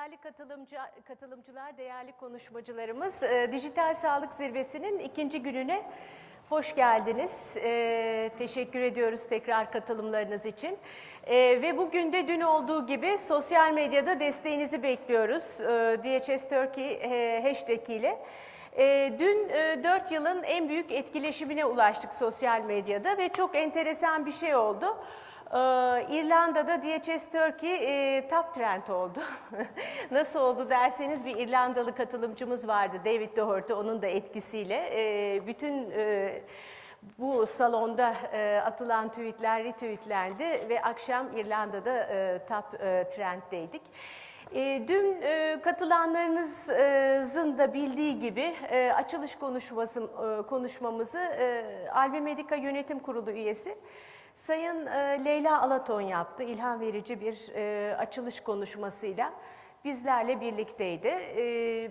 Değerli katılımcı, katılımcılar, değerli konuşmacılarımız, e, Dijital Sağlık Zirvesi'nin ikinci gününe hoş geldiniz. E, teşekkür ediyoruz tekrar katılımlarınız için. E, ve bugün de dün olduğu gibi sosyal medyada desteğinizi bekliyoruz. E, DHS Turkey e, hashtag ile. E, dün e, 4 yılın en büyük etkileşimine ulaştık sosyal medyada ve çok enteresan bir şey oldu. Ee, İrlanda'da DHS Turkey e, top trend oldu. Nasıl oldu derseniz bir İrlandalı katılımcımız vardı David Doherty onun da etkisiyle. E, bütün e, bu salonda e, atılan tweetler retweetlendi ve akşam İrlanda'da e, top e, trenddeydik. E, dün e, katılanlarınızın da bildiği gibi e, açılış konuşması, e, konuşmamızı e, Albi Medika Yönetim Kurulu üyesi Sayın e, Leyla Alaton yaptı. İlham verici bir e, açılış konuşmasıyla bizlerle birlikteydi. E,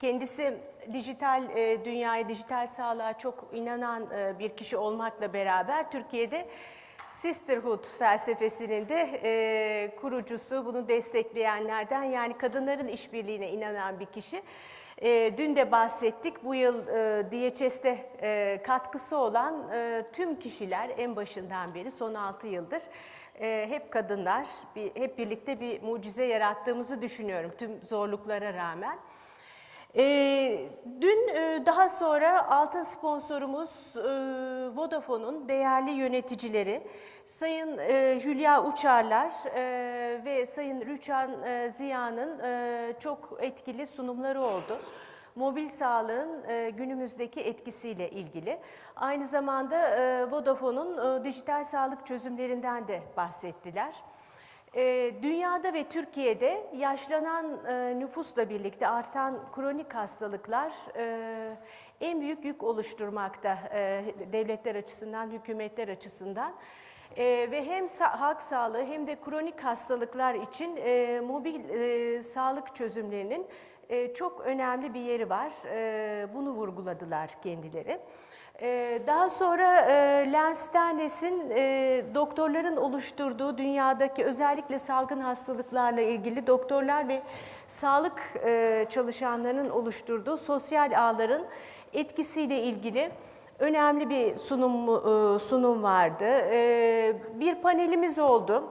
kendisi dijital e, dünyaya, dijital sağlığa çok inanan e, bir kişi olmakla beraber Türkiye'de Sisterhood felsefesinin de e, kurucusu, bunu destekleyenlerden yani kadınların işbirliğine inanan bir kişi. E, dün de bahsettik. Bu yıl e, DHS'te e, katkısı olan e, tüm kişiler en başından beri son 6 yıldır e, hep kadınlar, bir, hep birlikte bir mucize yarattığımızı düşünüyorum tüm zorluklara rağmen. E, dün e, daha sonra altın sponsorumuz e, Vodafone'un değerli yöneticileri Sayın e, Hülya Uçarlar e, ve Sayın Rüçhan e, Ziya'nın e, çok etkili sunumları oldu. Mobil sağlığın e, günümüzdeki etkisiyle ilgili. Aynı zamanda e, Vodafone'un e, dijital sağlık çözümlerinden de bahsettiler. E, Dünyada ve Türkiye'de yaşlanan e, nüfusla birlikte artan kronik hastalıklar e, en büyük yük oluşturmakta e, devletler açısından, hükümetler açısından. Ve hem halk sağlığı hem de kronik hastalıklar için mobil sağlık çözümlerinin çok önemli bir yeri var. Bunu vurguladılar kendileri. Ee, Daha sonra e, Lens Sternes'in e, doktorların oluşturduğu dünyadaki özellikle salgın hastalıklarla ilgili doktorlar ve sağlık e, çalışanlarının oluşturduğu sosyal ağların etkisiyle ilgili önemli bir sunum sunum vardı. E, Bir panelimiz oldu.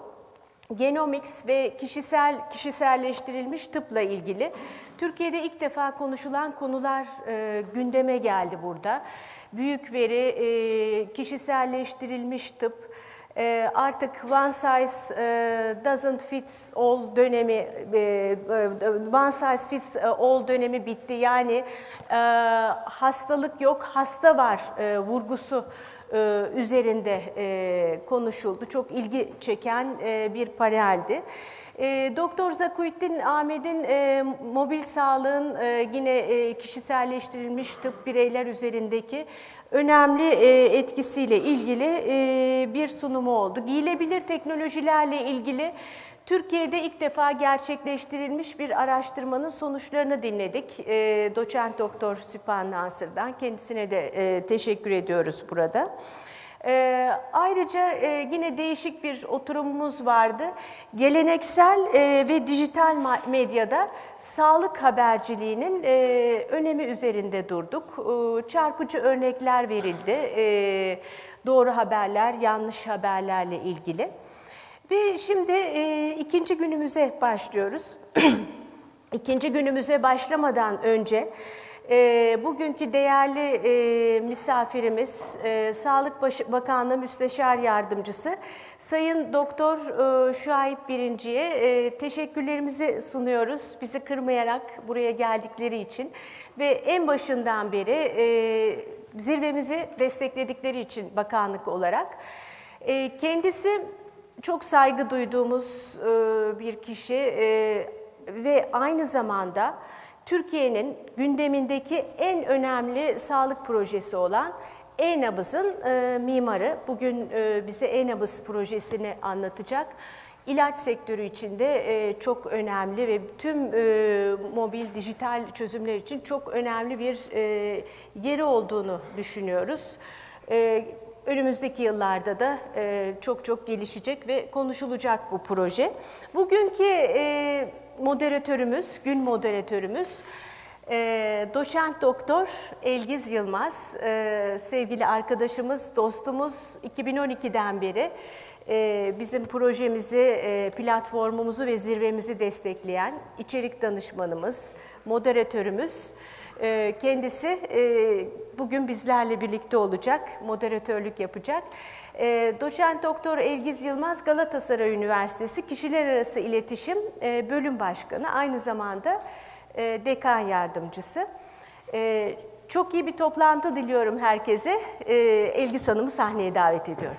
Genomics ve kişisel kişiselleştirilmiş tıpla ilgili Türkiye'de ilk defa konuşulan konular e, gündeme geldi burada. Büyük veri, e, kişiselleştirilmiş tıp, e, artık one size e, doesn't fit all dönemi, e, e, one size fits all dönemi bitti. Yani hastalık yok, hasta var vurgusu üzerinde konuşuldu. Çok ilgi çeken bir paneldi. Doktor Zakuyettin Ahmet'in e, mobil sağlığın yine kişiselleştirilmiş tıp bireyler üzerindeki önemli e, etkisiyle ilgili e, bir sunumu oldu. Giyilebilir teknolojilerle ilgili Türkiye'de ilk defa gerçekleştirilmiş bir araştırmanın sonuçlarını dinledik. E, Doçent Doktor Süpan Nasır'dan kendisine de teşekkür ediyoruz burada. E, ayrıca e, yine değişik bir oturumumuz vardı. Geleneksel e, ve dijital medyada sağlık haberciliğinin e, önemi üzerinde durduk. E, çarpıcı örnekler verildi. E, doğru haberler, yanlış haberlerle ilgili. Ve şimdi e, ikinci günümüze başlıyoruz. ikinci günümüze başlamadan önce e, bugünkü değerli e, misafirimiz e, Sağlık Baş- Bakanlığı Müsteşar Yardımcısı Sayın Doktor e, Şuayb Birinci'ye e, teşekkürlerimizi sunuyoruz. Bizi kırmayarak buraya geldikleri için ve en başından beri e, zirvemizi destekledikleri için bakanlık olarak. E, kendisi çok saygı duyduğumuz e, bir kişi e, ve aynı zamanda Türkiye'nin gündemindeki en önemli sağlık projesi olan e-nabızın e, mimarı. Bugün e, bize e-nabız projesini anlatacak. İlaç sektörü içinde e, çok önemli ve tüm e, mobil dijital çözümler için çok önemli bir e, yeri olduğunu düşünüyoruz. E, Önümüzdeki yıllarda da e, çok çok gelişecek ve konuşulacak bu proje. Bugünkü e, moderatörümüz, gün moderatörümüz e, doçent doktor Elgiz Yılmaz, e, sevgili arkadaşımız, dostumuz 2012'den beri bizim projemizi, e, platformumuzu ve zirvemizi destekleyen içerik danışmanımız, moderatörümüz. E, kendisi e, bugün bizlerle birlikte olacak, moderatörlük yapacak. E, Doçent Doktor Elgiz Yılmaz Galatasaray Üniversitesi Kişiler Arası İletişim e, Bölüm Başkanı, aynı zamanda e, dekan yardımcısı. E, çok iyi bir toplantı diliyorum herkese. E, Elgiz Hanım'ı sahneye davet ediyorum.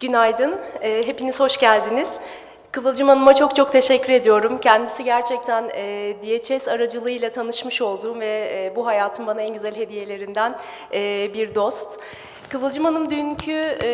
Günaydın, e, hepiniz hoş geldiniz. Kıvılcım Hanım'a çok çok teşekkür ediyorum. Kendisi gerçekten e, DHS aracılığıyla tanışmış olduğum ve e, bu hayatın bana en güzel hediyelerinden e, bir dost. Kıvılcım Hanım dünkü e,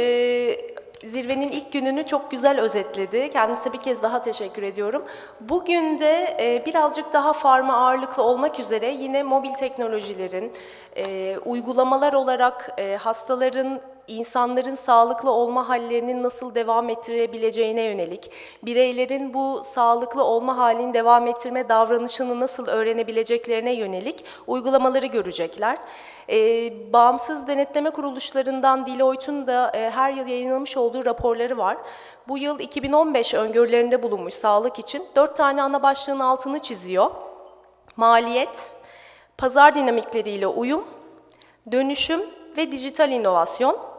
zirvenin ilk gününü çok güzel özetledi. Kendisine bir kez daha teşekkür ediyorum. Bugün de e, birazcık daha farma ağırlıklı olmak üzere yine mobil teknolojilerin, e, uygulamalar olarak e, hastaların insanların sağlıklı olma hallerinin nasıl devam ettirebileceğine yönelik, bireylerin bu sağlıklı olma halini devam ettirme davranışını nasıl öğrenebileceklerine yönelik uygulamaları görecekler. Ee, bağımsız denetleme kuruluşlarından Deloitte'un da e, her yıl yayınlamış olduğu raporları var. Bu yıl 2015 öngörülerinde bulunmuş sağlık için dört tane ana başlığın altını çiziyor. Maliyet, pazar dinamikleriyle uyum, dönüşüm ve dijital inovasyon.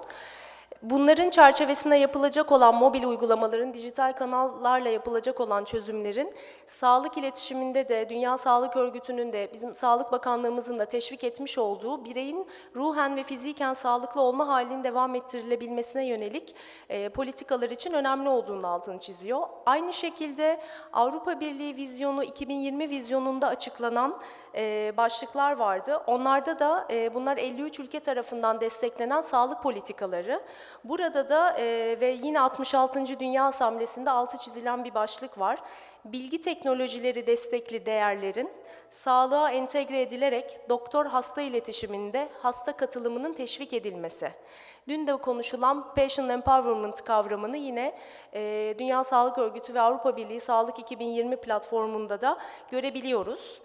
Bunların çerçevesinde yapılacak olan mobil uygulamaların, dijital kanallarla yapılacak olan çözümlerin sağlık iletişiminde de, Dünya Sağlık Örgütü'nün de, bizim Sağlık Bakanlığımızın da teşvik etmiş olduğu bireyin ruhen ve fiziken sağlıklı olma halinin devam ettirilebilmesine yönelik e, politikalar için önemli olduğunun altını çiziyor. Aynı şekilde Avrupa Birliği vizyonu 2020 vizyonunda açıklanan başlıklar vardı. Onlarda da bunlar 53 ülke tarafından desteklenen sağlık politikaları. Burada da e, ve yine 66. Dünya Asamblesi'nde altı çizilen bir başlık var. Bilgi teknolojileri destekli değerlerin sağlığa entegre edilerek doktor-hasta iletişiminde hasta katılımının teşvik edilmesi. Dün de konuşulan Patient Empowerment kavramını yine e, Dünya Sağlık Örgütü ve Avrupa Birliği Sağlık 2020 platformunda da görebiliyoruz.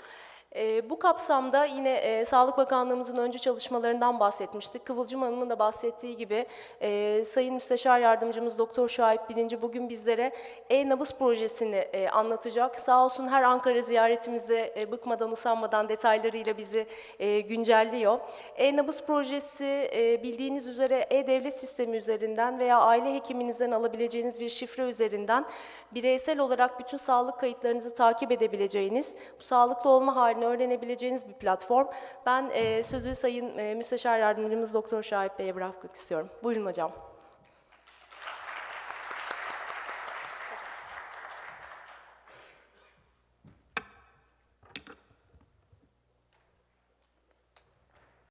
E, bu kapsamda yine e, Sağlık Bakanlığımızın öncü çalışmalarından bahsetmiştik. Kıvılcım Hanım'ın da bahsettiği gibi e, Sayın Müsteşar Yardımcımız Doktor Şahip Birinci bugün bizlere e-nabız projesini e, anlatacak. Sağ olsun her Ankara ziyaretimizde e, bıkmadan usanmadan detaylarıyla bizi e, güncelliyor. E-nabız projesi e, bildiğiniz üzere e-devlet sistemi üzerinden veya aile hekiminizden alabileceğiniz bir şifre üzerinden bireysel olarak bütün sağlık kayıtlarınızı takip edebileceğiniz, bu sağlıklı olma halini öğrenebileceğiniz bir platform. Ben e, sözü Sayın e, Müsteşar Yardımcımız Doktor Şahip Bey'e bırakmak istiyorum. Buyurun hocam.